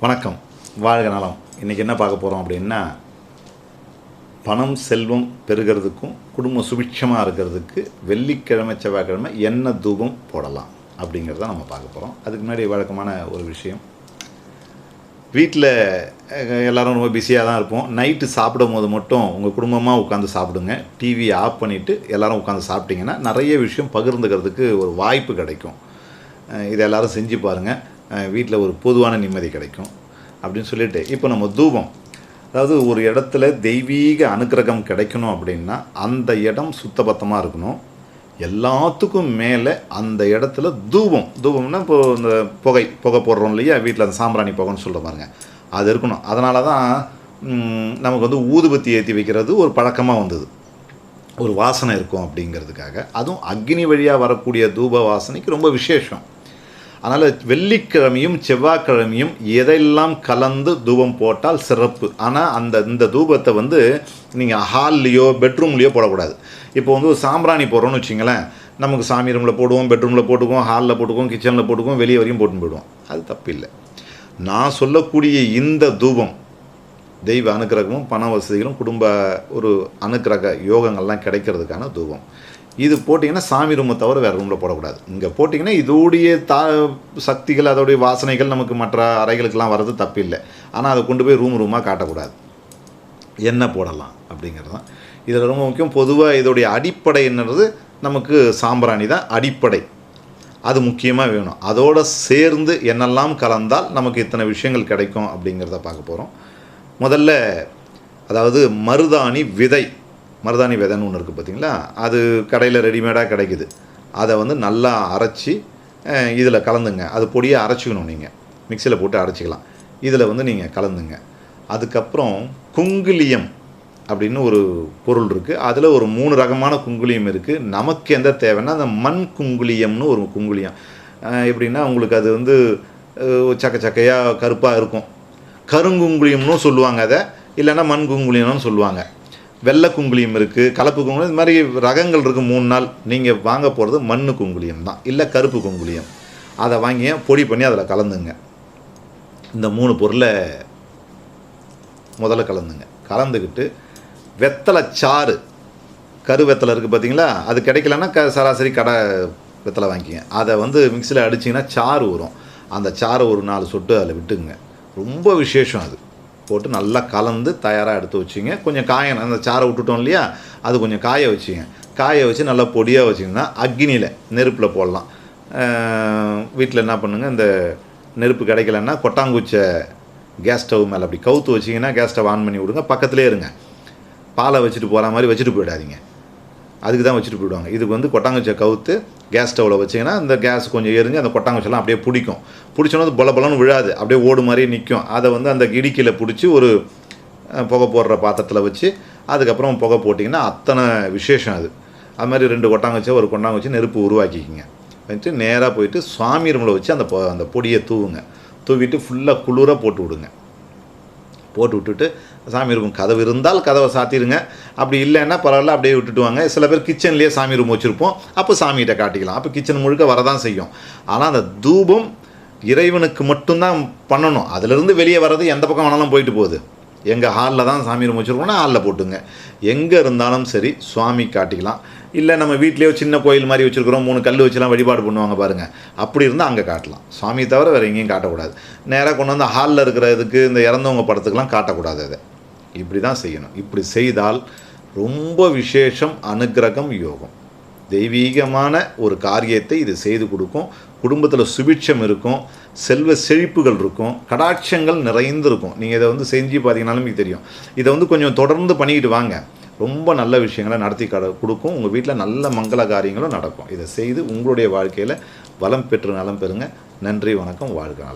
வணக்கம். வாழ்க நலம். இன்றைக்கி என்ன பார்க்க போகிறோம் அப்படின்னா பணம் செல்வம் பெருகிறதுக்கும் குடும்பம் சுபிட்சமாக இருக்கிறதுக்கு வெள்ளிக்கிழமை செவ்வாய்க்கிழமை என்ன தூபம் போடலாம் அப்படிங்கிறத நம்ம பார்க்க போகிறோம் அதுக்கு முன்னாடி வழக்கமான ஒரு விஷயம். வீட்டில் எல்லோரும் ரொம்ப பிஸியாக தான் இருப்போம். நைட்டு சாப்பிடும் போது மட்டும் உங்கள் குடும்பமாக உட்காந்து சாப்பிடுங்க. டிவி ஆஃப் பண்ணிவிட்டு எல்லோரும் உட்காந்து சாப்பிட்டிங்கன்னா நிறைய விஷயம் பகிர்ந்துக்கிறதுக்கு ஒரு வாய்ப்பு கிடைக்கும். இதை எல்லோரும் செஞ்சு பாருங்கள் வீட்டில் ஒரு பொதுவான நிம்மதி கிடைக்கும் அப்படின்னு சொல்லிட்டு இப்போ நம்ம தூபம். அதாவது ஒரு இடத்துல தெய்வீக அனுக்கிரகம் கிடைக்கணும் அப்படின்னா அந்த இடம் சுத்தபத்தமாக இருக்கணும். எல்லாத்துக்கும் மேலே அந்த இடத்துல தூபம். தூபம்னா இப்போ இந்த புகை புகை போடுறோம் இல்லையா? வீட்டில் அந்த சாம்பிராணி புகைன்னு சொல்ல பாருங்க. அது இருக்கணும். அதனால தான் நமக்கு வந்து ஊதுபத்தி ஏற்றி வைக்கிறது ஒரு பழக்கமாக வந்தது. ஒரு வாசனை இருக்கும் அப்படிங்கிறதுக்காக. அதுவும் அக்னி வழியாக வரக்கூடிய தூப வாசனைக்கு ரொம்ப விசேஷம். அதனால் வெள்ளிக்கிழமையும் செவ்வாய்க்கிழமையும் எதெல்லாம் கலந்து தூபம் போட்டால் சிறப்பு. ஆனால் அந்த இந்த தூபத்தை வந்து நீங்கள் ஹால்லையோ பெட்ரூம்லேயோ போடக்கூடாது. இப்போ வந்து ஒரு சாம்பிராணி போடுறோன்னு வச்சிங்களேன். நமக்கு சாமி ரூமில் போடுவோம் பெட்ரூமில் போட்டுக்குவோம் ஹாலில் போட்டுக்குவோம் கிச்சனில் போட்டுக்குவோம் வெளியே வரையும் போட்டுன்னு போயிடுவோம். அது தப்பில்லை. நான் சொல்லக்கூடிய இந்த தூபம் தெய்வ அனுக்கிரகமும் பண வசதிகளும் குடும்ப ஒரு அனுக்கிரக யோகங்கள்லாம் கிடைக்கிறதுக்கான தூபம். இது போட்டிங்கன்னா சாமி ரூமை தவிர வேறு ரூமில் போடக்கூடாது. இங்கே போட்டிங்கன்னா இதோடைய தா சக்திகள் அதோடைய வாசனைகள் நமக்கு மற்ற அறைகளுக்கெல்லாம் வர்றது தப்பில்லை. ஆனால் அதை கொண்டு போய் ரூம் ரூமாக காட்டக்கூடாது. என்ன போடலாம் அப்படிங்கிறது தான். இதில் ரொம்ப முக்கியம் பொதுவாக இதோடைய அடிப்படை என்னது? நமக்கு சாம்பிராணி தான் அடிப்படை. அது முக்கியமாக வேணும். அதோடு சேர்ந்து என்னெல்லாம் கலந்தால் நமக்கு இத்தனை விஷயங்கள் கிடைக்கும் அப்படிங்கிறத பார்க்க போகிறோம் முதல்ல அதாவது மருதாணி விதை. மருதாணி விதைன்னு ஒன்று இருக்குது பார்த்தீங்களா அது கடையில் ரெடிமேடாக கிடைக்குது. அதை வந்து நல்லா அரைச்சி இதில் கலந்துங்க. அது பொடியாக அரைச்சிக்கணும் நீங்கள் மிக்சியில் போட்டு அரைச்சிக்கலாம். இதில் வந்து நீங்கள் கலந்துங்க. அதுக்கப்புறம் குங்குலியம் அப்படின்னு ஒரு பொருள் இருக்குது அதில் ஒரு மூணு ரகமான குங்குலியம் இருக்குது நமக்கு எந்த தேவைன்னா அந்த மண் குங்குலியம்னு ஒரு குங்குலியம். எப்படின்னா உங்களுக்கு அது வந்து சக்க சக்கையாக கருப்பாக இருக்கும். கருங்குங்குலியம்னு சொல்லுவாங்க அதை. இல்லைன்னா மண் குங்குலியம்னு சொல்லுவாங்க. வெள்ளை குங்குலியம் இருக்குது கலப்பு குங்குலியம் இது மாதிரி ரகங்கள் இருக்குது மூணு நாள். நீங்கள் வாங்க போகிறது மண் குங்குலியம் தான் இல்லை கருப்பு குங்குலியம் அதை வாங்கி பொடி பண்ணி அதில் கலந்துங்க. இந்த மூணு பொருளை முதல்ல கலந்துங்க. கலந்துக்கிட்டு வெத்தலை சாறு கரு வெத்தலை இருக்குது பார்த்தீங்களா அது கிடைக்கலன்னா க சராசரி கடை வெத்தலை வாங்கிக்கங்க. அதை வந்து மிக்சியில் அடிச்சிங்கன்னா சாறு வரும் அந்த சாறு ஒரு நாலு சொட்டு அதில் விட்டுங்க ரொம்ப விசேஷம் அது. போட்டு நல்லா கலந்து தயாராக எடுத்து வச்சிங்க. கொஞ்சம் காயணும் அந்த சாரை விட்டுட்டோம் இல்லையா? அது கொஞ்சம் காய வச்சுங்க. காய வச்சு நல்லா பொடியாக வச்சிங்கன்னா அக்னியில் நெருப்பில் போடலாம். வீட்டில் என்ன பண்ணுங்கள் இந்த நெருப்பு கிடைக்கலன்னா கொட்டாங்குச்சை கேஸ் ஸ்டவ் மேலே அப்படி கவுத்து வச்சிங்கன்னா கேஸ் ஸ்டவ் ஆன் பண்ணி விடுங்க. பக்கத்துலேயே இருங்க. பாலை வச்சுட்டு போகிற மாதிரி வச்சுட்டு போயிடாதீங்க. அதுக்கு தான் வச்சுட்டு போயிடுவாங்க. இதுக்கு வந்து கொட்டாங்குச்சை கவுத்து கேஸ் ஸ்டவ்வில் வச்சிங்கன்னா அந்த கேஸ் கொஞ்சம் எரிஞ்சு அந்த கொட்டாங்குச்செல்லாம் அப்படியே பிடிக்கும். பிடிச்சோன்னா அது பல பலன்னு விழாது. அப்படியே ஓடு மாதிரி நிற்கும் அதை வந்து அந்த இடிக்கியில் பிடிச்சி ஒரு புகை போடுற பாத்திரத்தில் வச்சு அதுக்கப்புறம் புகை போட்டிங்கன்னா அத்தனை விசேஷம் அது. அது மாதிரி ரெண்டு கொட்டாங்குச்சை ஒரு கொண்டாங்குச்சி நெருப்பு உருவாக்கிக்கிங்க. வச்சுட்டு நேராக போயிட்டு சுவாமி ரூமில் வச்சு அந்த அந்த பொடியை தூவுங்க. தூவிட்டு ஃபுல்லாக குளிராக போட்டு விடுங்க. போட்டு விட்டுட்டு சாமி இருக்கும் கதவு இருந்தால் கதவை சாத்திடுங்க. அப்படி இல்லைன்னா பரவாயில்ல அப்படியே விட்டுட்டு வாங்க. சில பேர் கிச்சன்லேயே சாமி ரூம் வச்சுருப்போம். அப்போ சாமிகிட்ட காட்டிக்கலாம். அப்போ கிச்சன் முழுக்க வரதான் செய்யும். ஆனால் அந்த தூபம் இறைவனுக்கு மட்டும்தான் பண்ணணும். அதிலிருந்து வெளியே வர்றது எந்த பக்கம் வேணாலும் போயிட்டு போகுது. எங்கள் ஹாலில் தான் சாமி ரூம் வச்சுருக்கோம்னா ஹாலில் போட்டுங்க. எங்கே இருந்தாலும் சரி சுவாமி காட்டிக்கலாம். இல்லை நம்ம வீட்லேயோ சின்ன கோயில் மாதிரி வச்சுருக்கிறோம் மூணு கல் வச்சுலாம் வழிபாடு பண்ணுவாங்க பாருங்கள் அப்படி இருந்தால் அங்கே காட்டலாம். சுவாமி தவிர வேறு எங்கேயும் காட்டக்கூடாது. நேராக கொண்டு வந்து ஹாலில் இருக்கிற இதுக்கு இந்த இறந்தவங்க படத்துக்கெலாம் காட்டக்கூடாது அதை. இப்படி தான் செய்யணும். இப்படி செய்தால் ரொம்ப விசேஷம் அனுக்கிரகம் யோகம். தெய்வீகமான ஒரு காரியத்தை இது செய்து கொடுக்கும். குடும்பத்தில் சுபிட்சம் இருக்கும். செல்வ செழிப்புகள் இருக்கும். கடாட்சங்கள் நிறைந்திருக்கும். நீங்கள் இதை வந்து செஞ்சு பார்த்தீங்கன்னாலும் మీకు தெரியும். இதை வந்து கொஞ்சம் தொடர்ந்து பண்ணிக்கிட்டு வாங்க. ரொம்ப நல்ல விஷயங்களை நடத்தி கட கொடுக்கும். உங்கள் வீட்டில் நல்ல மங்கள காரியங்களும் நடக்கும். இதை செய்து உங்களுடைய வாழ்க்கையில் வளம் பெற்று நலம் பெறுங்க. நன்றி வணக்கம் வாழ்க நலம்.